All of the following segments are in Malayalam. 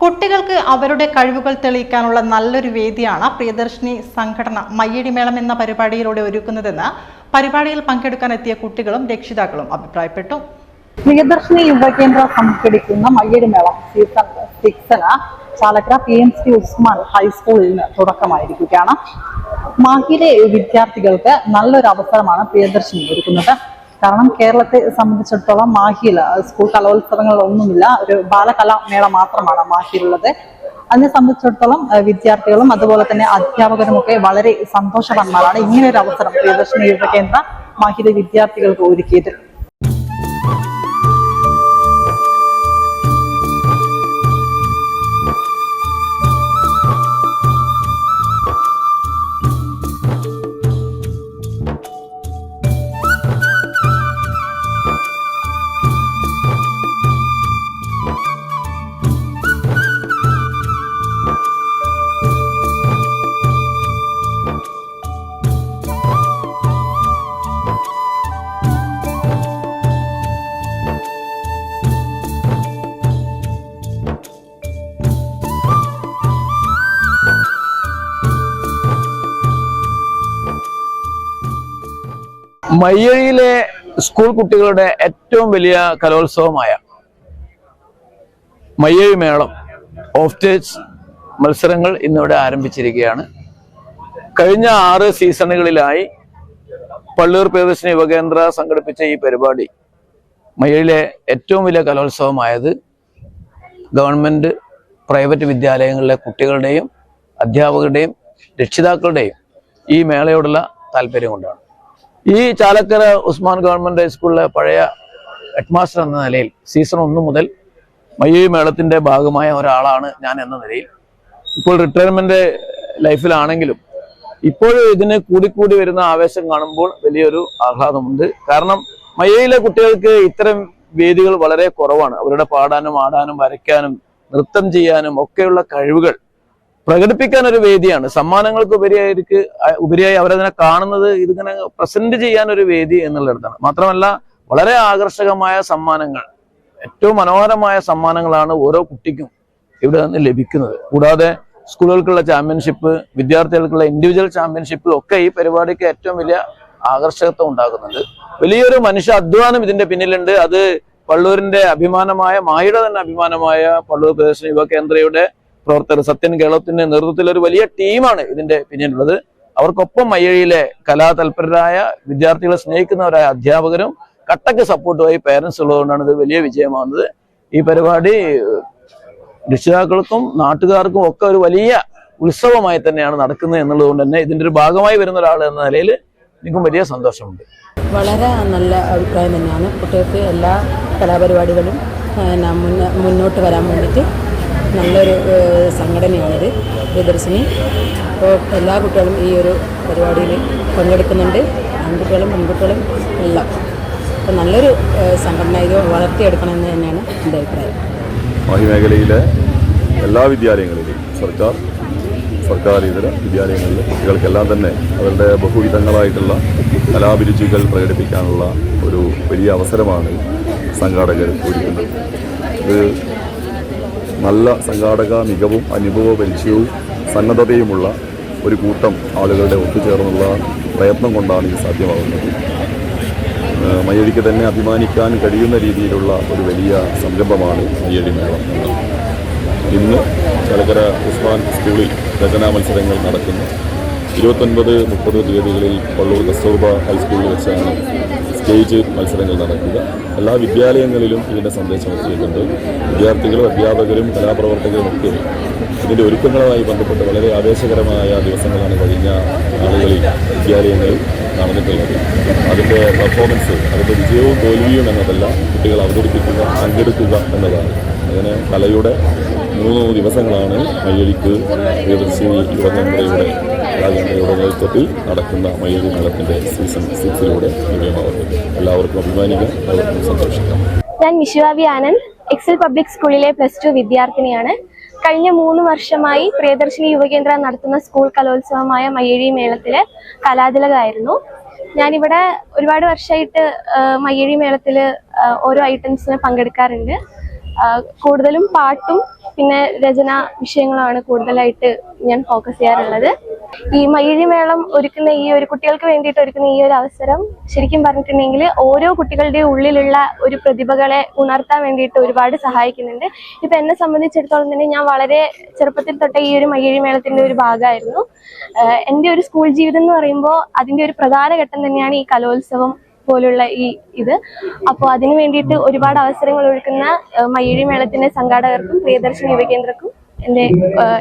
കുട്ടികൾക്ക് അവരുടെ കഴിവുകൾ തെളിയിക്കാനുള്ള നല്ലൊരു വേദിയാണ് പ്രിയദർശിനി സംഘടന മയ്യടി മേളം എന്ന പരിപാടിയിലൂടെ ഒരുക്കുന്നതെന്ന് പരിപാടിയിൽ പങ്കെടുക്കാൻ എത്തിയ കുട്ടികളും രക്ഷിതാക്കളും അഭിപ്രായപ്പെട്ടു. പ്രിയദർശിനി യുവകേന്ദ്ര സംഘടിക്കുന്ന മയ്യടി മേളം season സിക്സിന് Chalakkara P M C Usman ഹൈസ്കൂളിൽ നിന്ന് തുടക്കമായിരിക്കുകയാണ്. മാഹിലെ വിദ്യാർത്ഥികൾക്ക് നല്ലൊരു അവസരമാണ് പ്രിയദർശിനി ഒരുക്കുന്നത്. കാരണം കേരളത്തെ സംബന്ധിച്ചിടത്തോളം മാഹിയിൽ സ്കൂൾ കലോത്സവങ്ങളൊന്നുമില്ല. ഒരു ബാലകലാമേള മാത്രമാണ് മാഹിയിലുള്ളത്. അതിനെ സംബന്ധിച്ചിടത്തോളം വിദ്യാർത്ഥികളും അതുപോലെ തന്നെ അധ്യാപകരും ഒക്കെ വളരെ സന്തോഷവാന്മാരാണ്. ഇങ്ങനെ ഒരു അവസരം പ്രിയദർശിനി യുവകേന്ദ്ര മാഹിയിലെ വിദ്യാർത്ഥികൾക്ക് ഒരുക്കിയത് മയ്യഴിയിലെ സ്കൂൾ കുട്ടികളുടെ ഏറ്റവും വലിയ കലോത്സവമായ മയ്യഴി മേളം ഓഫ് സ്റ്റേജ് മത്സരങ്ങൾ ഇന്നിവിടെ ആരംഭിച്ചിരിക്കുകയാണ്. കഴിഞ്ഞ ആറ് സീസണുകളിലായി പള്ളൂർ പ്രിയദർശിനി യുവകേന്ദ്ര സംഘടിപ്പിച്ച ഈ പരിപാടി മയ്യഴിയിലെ ഏറ്റവും വലിയ കലോത്സവമായത് ഗവൺമെന്റ് പ്രൈവറ്റ് വിദ്യാലയങ്ങളിലെ കുട്ടികളുടെയും അധ്യാപകരുടെയും രക്ഷിതാക്കളുടെയും ഈ മേളയോടുള്ള താല്പര്യം കൊണ്ടാണ്. ഈ ചാലക്കര ഉസ്മാൻ ഗവൺമെന്റ് ഹൈസ്കൂളിലെ പഴയ ഹെഡ്മാസ്റ്റർ എന്ന നിലയിൽ സീസൺ ഒന്ന് മുതൽ മയ്യഴി മേളത്തിന്റെ ഭാഗമായ ഒരാളാണ് ഞാൻ എന്ന നിലയിൽ. ഇപ്പോൾ റിട്ടയർമെന്റ് ലൈഫിലാണെങ്കിലും ഇപ്പോഴും ഇതിന് കൂടിക്കൂടി വരുന്ന ആവേശം കാണുമ്പോൾ വലിയൊരു ആഹ്ലാദമുണ്ട്. കാരണം മയ്യയിലെ കുട്ടികൾക്ക് ഇത്തരം വേദികൾ വളരെ കുറവാണ്. അവരുടെ പാടാനും ആടാനും വരയ്ക്കാനും നൃത്തം ചെയ്യാനും ഒക്കെയുള്ള കഴിവുകൾ പ്രകടിപ്പിക്കാൻ ഒരു വേദിയാണ്. സമ്മാനങ്ങൾക്ക് ഉപരിയായിരിക്ക് ഉപരിയായി അവരതിനെ കാണുന്നത് ഇതിങ്ങനെ പ്രസന്റ് ചെയ്യാൻ ഒരു വേദി എന്നുള്ളിടത്താണ്. മാത്രമല്ല വളരെ ആകർഷകമായ സമ്മാനങ്ങൾ ഏറ്റവും മനോഹരമായ സമ്മാനങ്ങളാണ് ഓരോ കുട്ടിക്കും ഇവിടെ നിന്ന് ലഭിക്കുന്നത്. കൂടാതെ സ്കൂളുകൾക്കുള്ള ചാമ്പ്യൻഷിപ്പ് വിദ്യാർത്ഥികൾക്കുള്ള ഇൻഡിവിജ്വൽ ചാമ്പ്യൻഷിപ്പ് ഒക്കെ ഈ പരിപാടിക്ക് ഏറ്റവും വലിയ ആകർഷകത്വം ഉണ്ടാകുന്നുണ്ട് വലിയൊരു മനുഷ്യ അധ്വാനം ഇതിന്റെ പിന്നിലുണ്ട്. അത് പള്ളൂരിന്റെ അഭിമാനമായ മായുടെ തന്നെ അഭിമാനമായ പള്ളൂർ പ്രദേശ യുവ കേന്ദ്രയുടെ പ്രവർത്തകർ സത്യൻ കേളത്തിന്റെ നേതൃത്വത്തിൽ ഒരു വലിയ ടീമാണ് ഇതിന്റെ പിന്നിലുള്ളത്. അവർക്കൊപ്പം മയ്യഴിയിലെ കലാതൽപരരായ വിദ്യാർത്ഥികളെ സ്നേഹിക്കുന്നവരായ അധ്യാപകരും കട്ടക്ക് സപ്പോർട്ടുമായി പേരൻസ് ഉള്ളതുകൊണ്ടാണ് ഇത് വലിയ വിജയമാകുന്നത്. ഈ പരിപാടി രക്ഷിതാക്കൾക്കും നാട്ടുകാർക്കും ഒക്കെ ഒരു വലിയ ഉത്സവമായി തന്നെയാണ് നടക്കുന്നത് എന്നുള്ളതുകൊണ്ട് തന്നെ ഇതിന്റെ ഒരു ഭാഗമായി വരുന്ന ഒരാൾ എന്ന നിലയിൽ എനിക്കും വലിയ സന്തോഷമുണ്ട്. വളരെ നല്ല അഭിപ്രായം തന്നെയാണ്. കുട്ടികൾക്ക് എല്ലാ കലാപരിപാടികളും മുന്നോട്ട് വരാൻ വേണ്ടിയിട്ട് നല്ലൊരു സംഘടനയാണിത് പ്രിയദർശിനി അപ്പോൾ എല്ലാ കുട്ടികളും ഈ ഒരു പരിപാടിയിൽ പങ്കെടുക്കുന്നുണ്ട്. ആൺകുട്ടികളും പെൺകുട്ടികളും എല്ലാം. അപ്പോൾ നല്ലൊരു സംഘടന ഇത് വളർത്തിയെടുക്കണമെന്ന് തന്നെയാണ് എന്റെ അഭിപ്രായം. ഈ മേഖലയിലെ എല്ലാ വിദ്യാലയങ്ങളിലും സർക്കാർ സർക്കാർ ഇതര വിദ്യാലയങ്ങളിൽ കുട്ടികൾക്കെല്ലാം തന്നെ അവരുടെ ബഹുവിധങ്ങളായിട്ടുള്ള കലാഭിരുചികൾ പ്രകടിപ്പിക്കാനുള്ള ഒരു വലിയ അവസരമാണ് സംഘാടകർ ഒരുക്കുന്നത്. ഇത് നല്ല സംഘാടക മികവും അനുഭവ പരിചയവും സന്നദ്ധതയുമുള്ള ഒരു കൂട്ടം ആളുകളുടെ ഒത്തുചേർന്നുള്ള പ്രയത്നം കൊണ്ടാണ് ഇത് സാധ്യമാകുന്നത്. മയ്യഴിക്ക് തന്നെ അഭിമാനിക്കാൻ കഴിയുന്ന രീതിയിലുള്ള ഒരു വലിയ സംരംഭമാണ് മയ്യഴി മേളം. ഇന്ന് ചലക്കര ഉസ്മാൻ സ്കൂളിൽ രചനാ മത്സരങ്ങൾ നടക്കുന്നു. ഇരുപത്തൊൻപത് മുപ്പത് തീയതികളിൽ പള്ളൂർ കസ്തൂർബ ഹൈസ്കൂളിൽ വെച്ചാണ് സ്റ്റേജ് മത്സരങ്ങൾ നടക്കുക. എല്ലാ വിദ്യാലയങ്ങളിലും ഇതിന്റെ സന്ദേശം എത്തിയിട്ടുണ്ട്. വിദ്യാർത്ഥികളും അധ്യാപകരും കലാപ്രവർത്തകരും ഒക്കെ ഇതിന്റെ ഒരുക്കങ്ങളുമായി ബന്ധപ്പെട്ട് വളരെ ആവേശകരമായ ദിവസങ്ങളാണ് കഴിഞ്ഞ നാളുകളിൽ വിദ്യാലയങ്ങളിൽ നടന്നിട്ടുള്ളത്. അതിന്റെ പെർഫോമൻസ് അതിന്റെ വിജയവും തോൽവിയും എന്നതല്ല കുട്ടികൾ അവതരിപ്പിക്കുക പങ്കെടുക്കുക എന്നതാണ്. അങ്ങനെ കലയുടെ മൂന്ന് ദിവസങ്ങളാണ് മയ്യഴിക്ക് പ്രിയദർശിനി യുവകേന്ദ്രയുടെ കലാകേന്ദ്രയുടെ നേതൃത്വത്തിൽ നടക്കുന്ന മയ്യഴി മേളത്തിന്റെ സീസൺ സിക്സിലൂടെ ലഭ്യമാവുന്നത് എല്ലാവർക്കും അഭിമാനിക്കാം എല്ലാവർക്കും സന്തോഷിക്കാം. ഞാൻ വിശ്വാവി ആനന്ദ് എക്സൽ പബ്ലിക് സ്കൂളിലെ പ്ലസ് ടു വിദ്യാർത്ഥിനിയാണ്. കഴിഞ്ഞ മൂന്ന് വർഷമായി പ്രിയദർശിനി യുവകേന്ദ്ര നടത്തുന്ന സ്കൂൾ കലോത്സവമായ മയ്യഴി മേളത്തിൽ കലാതിലകായിരുന്നു. ഞാനിവിടെ ഒരുപാട് വർഷമായിട്ട് മയ്യഴി മേളത്തിൽ ഓരോ ഐറ്റംസിന് പങ്കെടുക്കാറുണ്ട്. കൂടുതലും പാട്ടും പിന്നെ രചന വിഷയങ്ങളാണ് കൂടുതലായിട്ട് ഞാൻ ഫോക്കസ് ചെയ്യാറുള്ളത്. ഈ മയിഴി മേളം ഒരുക്കുന്ന ഈ ഒരു കുട്ടികൾക്ക് വേണ്ടിയിട്ട് ഒരുക്കുന്ന ഈ ഒരു അവസരം ശരിക്കും പറഞ്ഞിട്ടുണ്ടെങ്കിൽ ഓരോ കുട്ടികളുടെയും ഉള്ളിലുള്ള ഒരു പ്രതിഭകളെ ഉണർത്താൻ വേണ്ടിയിട്ട് ഒരുപാട് സഹായിക്കുന്നുണ്ട്. ഇപ്പൊ എന്നെ സംബന്ധിച്ചിടത്തോളം തന്നെ ഞാൻ വളരെ ചെറുപ്പത്തിൽ തൊട്ട ഈ ഒരു മയിഴി മേളത്തിന്റെ ഒരു ഭാഗമായിരുന്നു. എന്റെ ഒരു സ്കൂൾ ജീവിതം എന്ന് പറയുമ്പോൾ അതിന്റെ ഒരു പ്രധാന ഘട്ടം തന്നെയാണ് ഈ കലോത്സവം പോലുള്ള ഈ ഇത്. അപ്പോൾ അതിനു വേണ്ടിയിട്ട് ഒരുപാട് അവസരങ്ങൾ ഒരുക്കുന്ന മയിഴി മേളത്തിന്റെ സംഘാടകർക്കും പ്രിയദർശിനി യുവകേന്ദ്രക്കും എന്റെ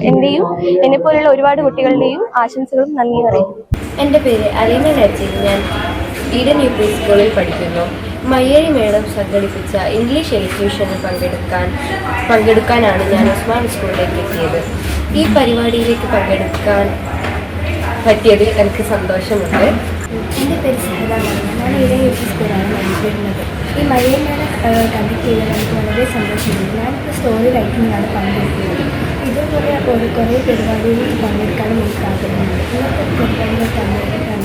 എന്റെയും എന്നെ പോലുള്ള ഒരുപാട് കുട്ടികളുടെയും ആശംസകളും നന്ദി പറയുന്നു എന്റെ പേര് അലീന നജീബ് ഞാൻ ഈഡൻ യു പി സ്കൂളിൽ പഠിക്കുന്നു. മയ്യഴി മേഡം സംഘടിപ്പിച്ച ഇംഗ്ലീഷ് എഡ്യൂഷനിൽ പങ്കെടുക്കാൻ പങ്കെടുക്കാനാണ് ഞാൻ ഉസ്മാൻ സ്കൂളിലേക്ക് എത്തിയത്. ഈ പരിപാടിയിലേക്ക് പങ്കെടുക്കാൻ പറ്റിയതിൽ എനിക്ക് സന്തോഷമുണ്ട്. എന്റെ പേര് സഹിതാണ് ഞാൻ ഈഡൻ യു പി സ്കൂളാണ് പഠിക്കുന്നത് ഈ മഴയെ ഞാൻ കണ്ടക്ട് ചെയ്തത് എനിക്ക് വളരെ സന്തോഷമുണ്ട്. ഞാനിപ്പോൾ സ്റ്റോറി റൈറ്റിങ്ങാണ് പങ്കെടുക്കുന്നത്. ഇതേപോലെ കുറേ പരിപാടികളിൽ പങ്കെടുക്കാനും എനിക്ക് ആഗ്രഹമുണ്ട്. ഇന്നത്തെ പരിപാടികൾ പങ്കെടുക്കാൻ